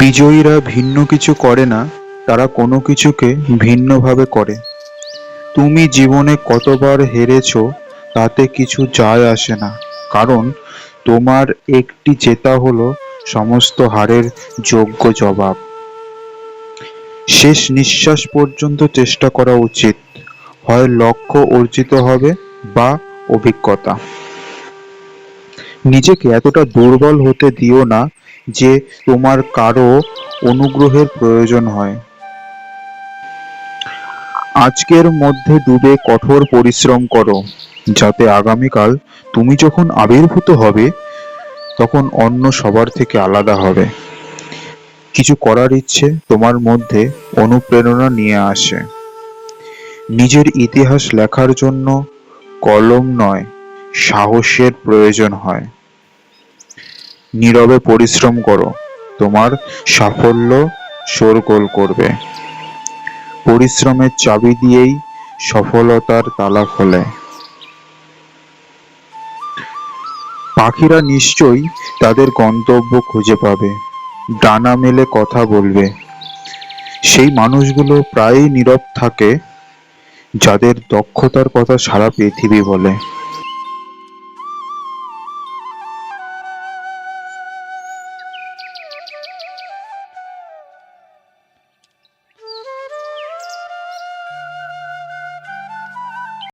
বিজয়ীরা ভিন্ন কিছু করে না, তারা কোনো কিছুকে ভিন্নভাবে করে। তুমি জীবনে কতবার হেরেছ, তাতে কিছু যায় আসে না, কারণ তোমার একটি জেতা হলো সমস্ত হারের যোগ্য জবাব। শেষ নিঃশ্বাস পর্যন্ত চেষ্টা করা উচিত, হয় লক্ষ্য অর্জিত হবে বা অভিজ্ঞতা। নিজেকে এতটা দুর্বল হতে দিও না যে তোমার কারও অনুগ্রহের প্রয়োজন হয়। আজকের মধ্যে ডুবে কঠোর পরিশ্রম করো, যাতে আগামীকাল তুমি যখন আবির্ভূত হবে, তখন অন্য সবার থেকে আলাদা হবে। কিছু করার ইচ্ছে তোমার মধ্যে অনুপ্রেরণা নিয়ে আসে। নিজের ইতিহাস লেখার জন্য কলম নয় সাহসের প্রয়োজন হয়। নীরবে পরিশ্রম করো, তোমার সাফল্য শোরগোল করবে। পরিশ্রমের চাবি দিয়েই সফলতার তালা খোলে। পাখিরা নিশ্চয়ই তাদের গন্তব্য খুঁজে পাবে, ডানা মেলে কথা বলবে। সেই মানুষগুলো প্রায়ই নীরব থাকে, যাদের দক্ষতার কথা সারা পৃথিবী বলে।